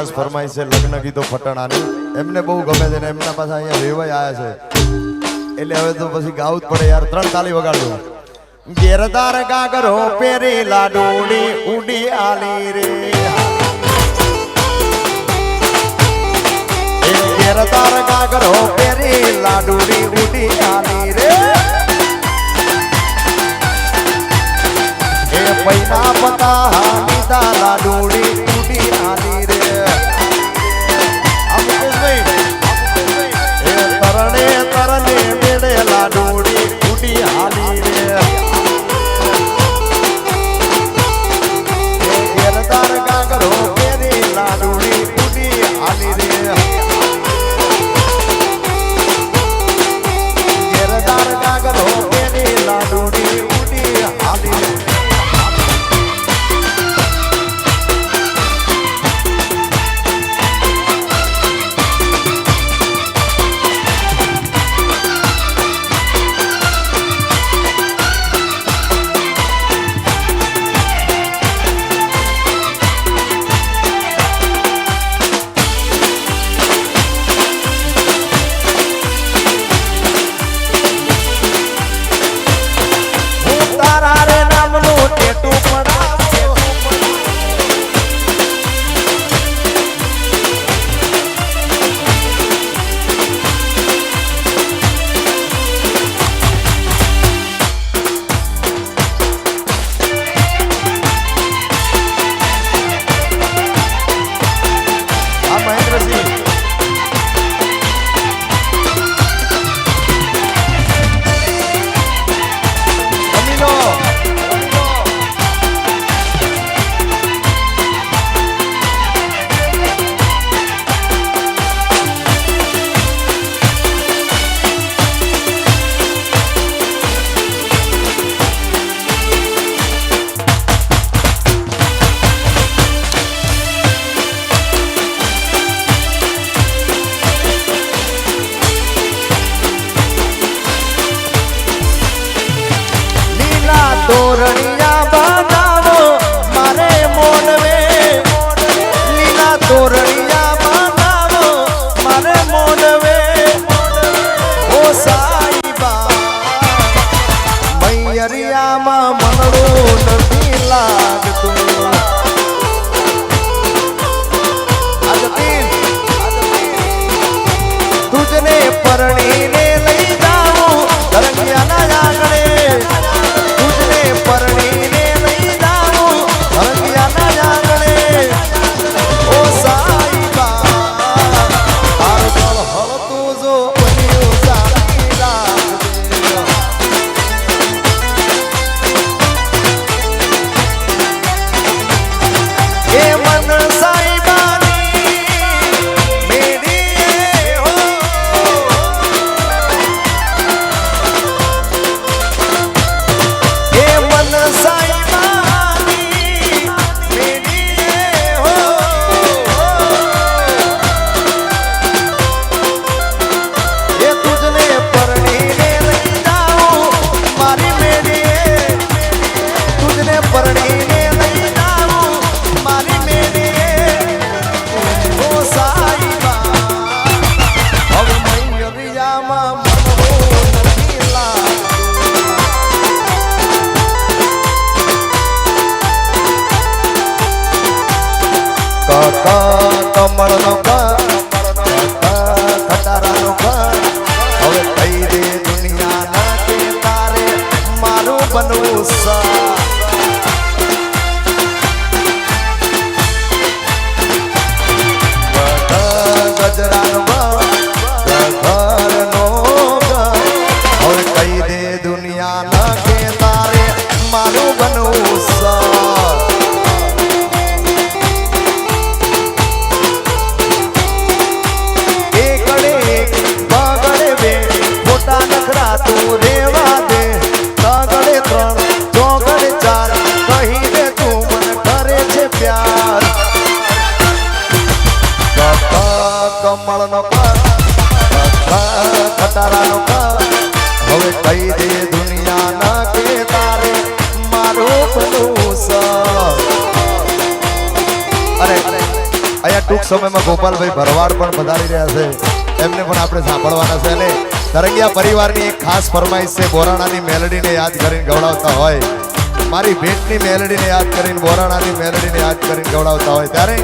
ખાસ ફરમાઈ છે લગ્ન ગીતો ફટણાની. એમને બહુ ગમે છે ને એમના પાસે અહીંયા રેવાય આવ્યા છે. એટલે હવે તો પછી ગાવું જ પડે યાર, ત્રણ તાલી વગાડજો. ગેરદાર ગાગરો પેરેલા ડોડી ઉડી આલી રે. ગેરદાર ગાગરો પેરેલા ડોડી ઉડી આલી સમયમાં ગોપાલભાઈ ભરવાડ પણ પધારી રહ્યા છે. એમને પણ આપણે સાંભળવાના છે અને તરંગિયા પરિવારની એક ખાસ ફરમાઈશ છે, બોરાણાની મેલડીને યાદ કરીને ગવડાવતા હોય. મારી ભેટની મેલડીને યાદ કરીને, બોરાણાની મેલડીને યાદ કરીને ગવડાવતા હોય ત્યારે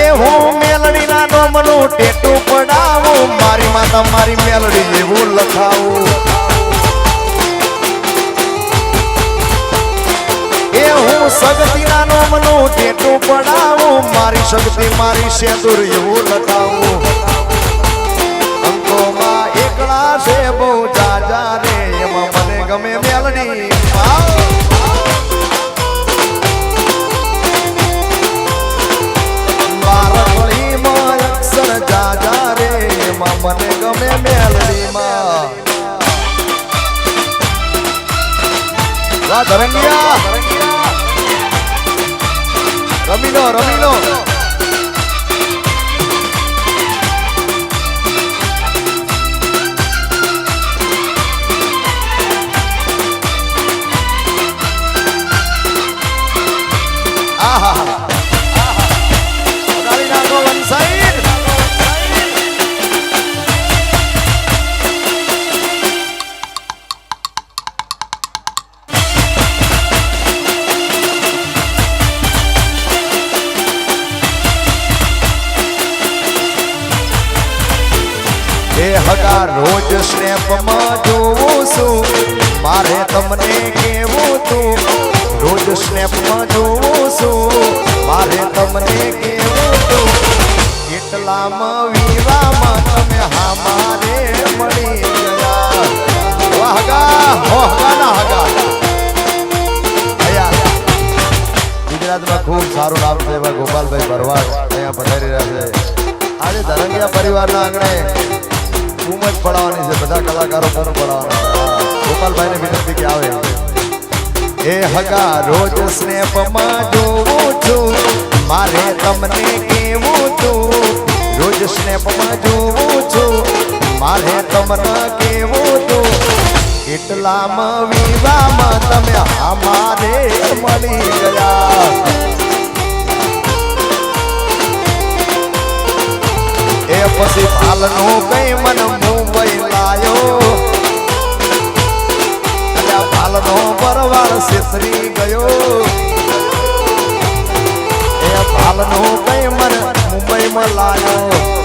એ હું મેલડીના નોમનું ટેટું પડાવું, મારી માતા મારી મેલડી જેવું લખાવું. એ ના નોમનું ટેટું પડાવું, મારી શક્તિ મારી એવું લખાવું. અંકોમાં એકલા છે બહુ જાજા રે, એમાં મને ગમે મેલડી. મને ગમે મેલડીમાં. ધરંગિયા રમી લો રમી લો એ હગા, રોજ સ્નેપમાં જોઉં છું. મારે તમને કેવું તું, રોજ સ્નેપમાં જોઉં છું. મારે તમને કેવું તું કેટલામાં વિવાહમાં તમે હા મારે મળી ગયા. વાહ હગા, હો ના હગા. ગુજરાતમાં ખૂબ સારું નામ છે ગોપાલભાઈ ભરવાડ અહીંયા પધારી રહ્યા છે. આજે ધરંગિયા પરિવારના આંગણે બૂમ જ પડાવવાની છે, બધા કલાકારો બૂમ પડાવવાના. ગોપાલભાઈને વિનંતી કે આવે. એ હગા રોજ સ્નેપમાં જોઉં છું, મારે તમને કેવું છું. રોજ સ્નેપમાં જોઉં છું, મારે તમને કેવું છું. એટલામાં વિવાહમાં તમે અમારે મળી ગયા. એ પછી પાલનો કઈ મન મુંબઈ લાયો. પાલનો પરવાર સિસરી ગયો. એ પાલનો કઈ મન મુંબઈ માં લાયો.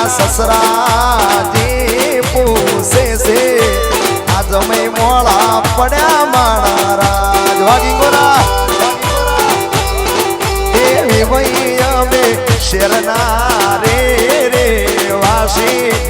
મહિના સસરા જે પૂસે છે આ જમઈ મોળા પડ્યા મારા વાગી ગોરા. એવી વઈ અમે શેરના રે રે વાસી.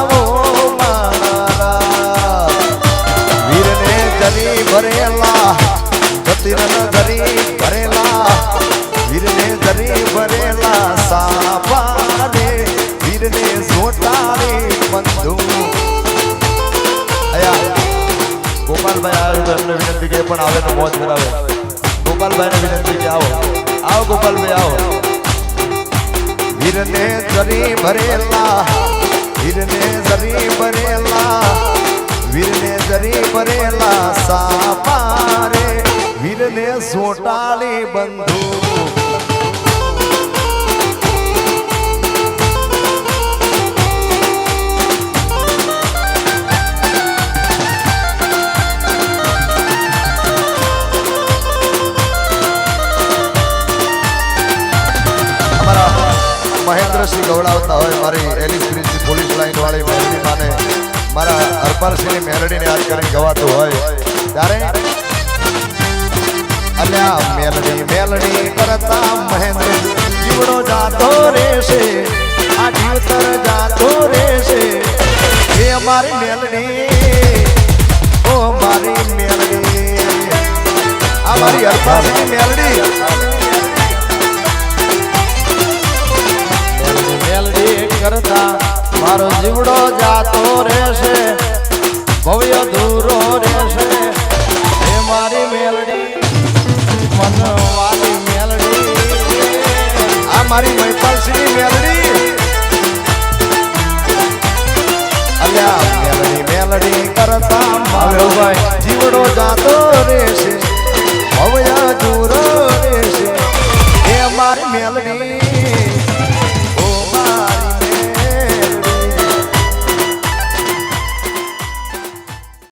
જતીરન ધરી ભરેલા, વીરને ધરી ભરેલા સાપાને, વીરને સોટારે બંધુ. ગોપાલભાઈ આવે તો એમને વિનંતી કે પણ આવે તો મોજ કરાવે. ગોપાલભાઈને વિનંતી કે આવો. આવો ગોપાલભાઈ, આવો. વીરને ધરી ભરેલા, વીરને ધરી ભરેલા, વીરને જરી ભરેલા સાપારે વીરને સોટાળી બંધુ. મહેન્દ્રસિંહ ગવડાવતા હોય, મારી એલિસ બ્રિજ પોલીસ લાઈન વાળી મેલડી માને. મારા હરપાલસિંહની મેલડીને યાદ કરીને ગવાતું હોય. ત્યારે અલ્યા મેલડી મેલડી કરતા મહેન્દ્ર જીવડો જાતો રહેશે આ જીવતર જાતો રહેશે. એ અમારી મારી મહિપાલસિંહની મેલડી. અલ્યા, મેલડી મેલડી કરતા મારો ભાઈ જીવડો જાતો રહેશે. ભવ્ય દૂરો રહેશે. એ મારી મેલડી.